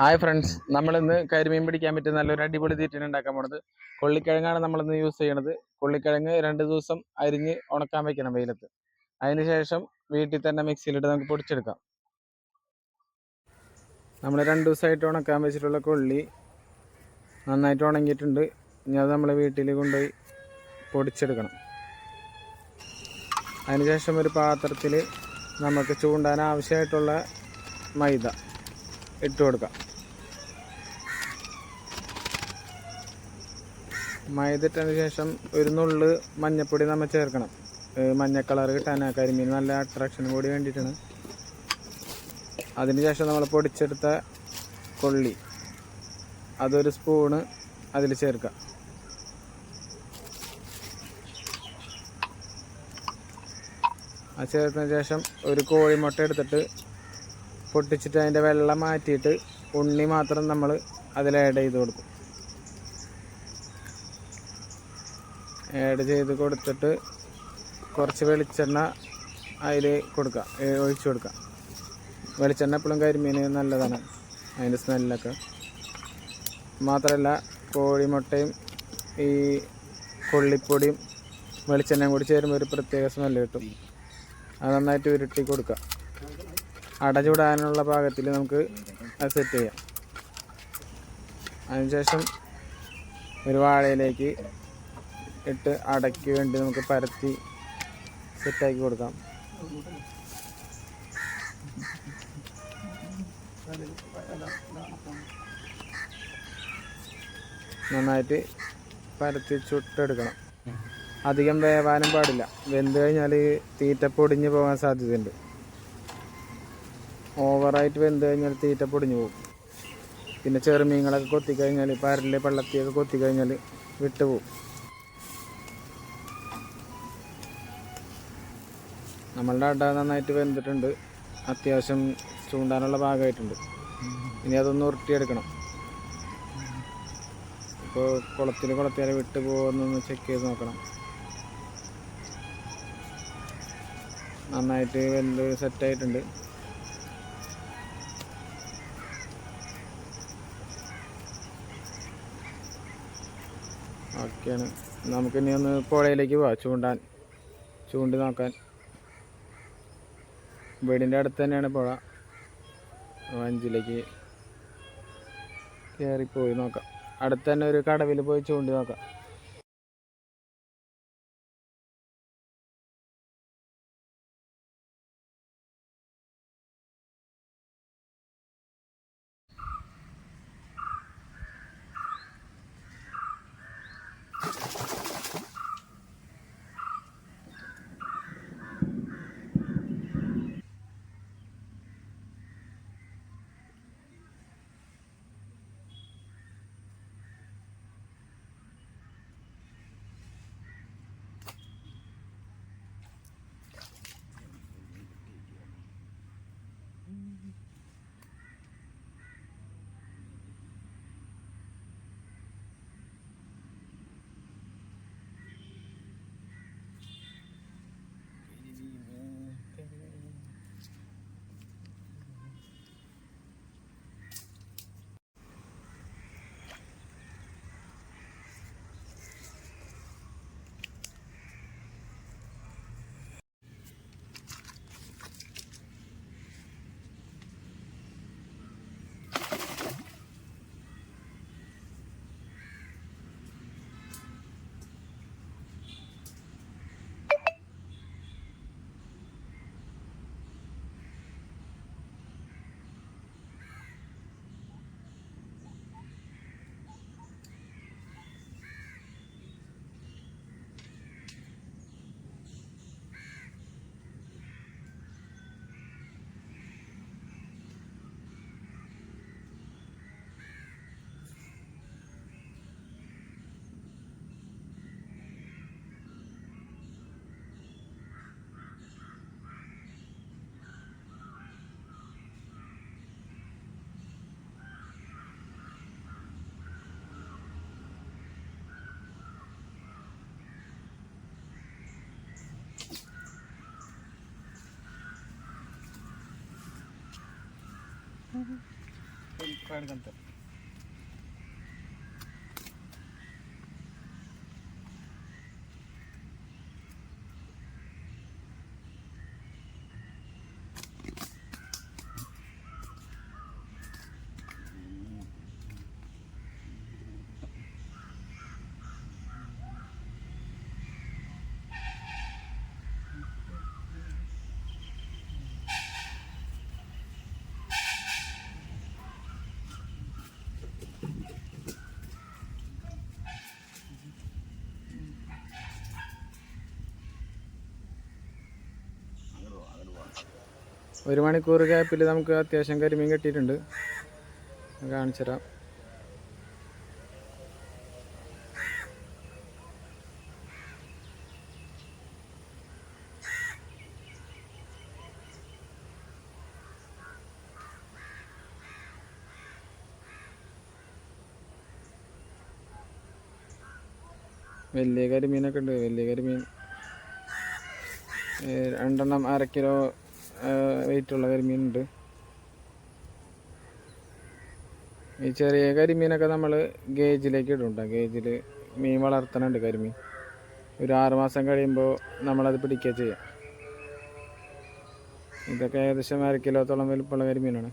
Hi friends നമ്മളിന്ന് കരിമീൻ പിടിക്കാൻ പറ്റിയ നല്ലൊരു അടിപൊളി തീറ്റയാണ് ഉണ്ടാക്കാൻ പോണത്. കൊള്ളിക്കിഴങ്ങാണ് നമ്മളിന്ന് യൂസ് ചെയ്യണത്. കൊള്ളിക്കിഴങ്ങ് രണ്ട് ദിവസം അരിഞ്ഞ് ഉണക്കാൻ വെക്കണം വെയിലത്ത്. അതിനുശേഷം വീട്ടിൽ തന്നെ മിക്സിയിലിട്ട് നമുക്ക് പൊടിച്ചെടുക്കാം. നമ്മൾ രണ്ട് ദിവസമായിട്ട് ഉണക്കാൻ വെച്ചിട്ടുള്ള കൊള്ളി നന്നായിട്ട് ഉണങ്ങിയിട്ടുണ്ട്. ഇനി അത് നമ്മൾ വീട്ടിൽ കൊണ്ടുപോയി പൊടിച്ചെടുക്കണം. അതിനുശേഷം ഒരു പാത്രത്തിൽ നമുക്ക് ചൂണ്ടാൻ ആവശ്യമായിട്ടുള്ള മൈദ ഇട്ട് കൊടുക്കാം. മൈദ ഇട്ടതിന് ശേഷം ഒരു നുള്ള് മഞ്ഞപ്പൊടി നമ്മൾ ചേർക്കണം. മഞ്ഞ കളർ കിട്ടാൻ കരിമീൻ നല്ല അട്രാക്ഷന് കൂടി വേണ്ടിയിട്ടാണ്. അതിന് ശേഷം നമ്മൾ പൊടിച്ചെടുത്ത കൊള്ളി. അതൊരു സ്പൂണ് അതിൽ ചേർക്കാം. അത് ചേർത്തതിന് ശേഷം ഒരു കോഴിമുട്ട എടുത്തിട്ട് പൊട്ടിച്ചിട്ട് അതിന്റെ വെള്ളം മാറ്റിയിട്ട് ഉണ്ണി മാത്രം നമ്മൾ അതിൽ ആഡ് ചെയ്ത് കൊടുക്കും. ആഡ് ചെയ്ത് കൊടുത്തിട്ട് കുറച്ച് വെളിച്ചെണ്ണ അതിൽ കൊടുക്കുക ഒഴിച്ചു കൊടുക്കുക വെളിച്ചെണ്ണ എപ്പോഴും കരിമീന് നല്ലതാണ്. അതിന്റെ സ്മെല്ലൊക്കെ മാത്രമല്ല കോഴിമുട്ടയും ഈ കൊള്ളിപ്പൊടിയും വെളിച്ചെണ്ണയും കൂടി ചേരുമ്പോൾ ഒരു പ്രത്യേക സ്മെല്ല് കിട്ടും. അത് നന്നായിട്ട് ഉരുട്ടി കൊടുക്കുക അട പാകത്തിൽ നമുക്ക് അത് സെറ്റ് ചെയ്യാം. അതിനുശേഷം ഒരു വാഴയിലേക്ക് ഇട്ട് അടയ്ക്ക് വേണ്ടി നമുക്ക് പരത്തി സെറ്റാക്കി കൊടുക്കാം. നന്നായിട്ട് പരത്തി ചുട്ടെടുക്കണം. അധികം വേവാനും പാടില്ല. വെന്ത് കഴിഞ്ഞാൽ തീറ്റ പൊടിഞ്ഞ് പോകാൻ സാധ്യതയുണ്ട്. ഓവറായിട്ട് വെന്ത് കഴിഞ്ഞാൽ തീറ്റ പൊടിഞ്ഞു പോകും. പിന്നെ ചെറുമീനുകളൊക്കെ കൊത്തിക്കഴിഞ്ഞാൽ പരൽ പള്ളത്തിയൊക്കെ കൊത്തിക്കഴിഞ്ഞാൽ വിട്ടുപോകും. നമ്മളുടെ അട നന്നായിട്ട് വെന്തിട്ടുണ്ട്. അത്യാവശ്യം ചൂണ്ടാനുള്ള ഭാഗമായിട്ടുണ്ട്. ഇനി അതൊന്ന് ഉരുട്ടിയെടുക്കണം. ഇപ്പോൾ കുളത്തിൽ കുളത്തിൽ വിട്ട് പോകുന്നൊന്ന് ചെക്ക് ചെയ്ത് നോക്കണം. നന്നായിട്ട് വെന്ത് സെറ്റായിട്ടുണ്ട്. ഓക്കെയാണ്. നമുക്കിനി ഒന്ന് പുഴയിലേക്ക് പോവാം ചൂണ്ടാൻ. ചൂണ്ടി നോക്കാൻ. വീടിന്റെ അടുത്ത് തന്നെയാണ് പുഴ. അഞ്ചിലേക്ക് കയറിപ്പോയി പോയി നോക്കാം. അടുത്ത് തന്നെ ഒരു കടവിൽ പോയി ചൂണ്ടി നോക്കാം. ಕಾಡ್ಕಂತಾರೆ ഒരു മണിക്കൂർ ഗ്യാപ്പിൽ നമുക്ക് അത്യാവശ്യം കരിമീൻ കിട്ടിയിട്ടുണ്ട്. കാണിച്ചു തരാം. വലിയ കരിമീനൊക്കെ ഉണ്ട്. വലിയ കരിമീൻ രണ്ടെണ്ണം അര കിലോ വെയിറ്റ് ഉള്ള കരിമീനുണ്ട്. ഈ ചെറിയ കരിമീനൊക്കെ നമ്മൾ ഗേജിലേക്ക് ഇടുന്നുണ്ട് ഗേജിൽ മീൻ വളർത്തണുണ്ട് കരിമീൻ. ഒരു ആറുമാസം കഴിയുമ്പോൾ നമ്മളത് പിടിക്കുക ചെയ്യാം. ഇതൊക്കെ ഏകദേശം അര കിലോത്തോളം വലുപ്പമുള്ള കരിമീനാണ്.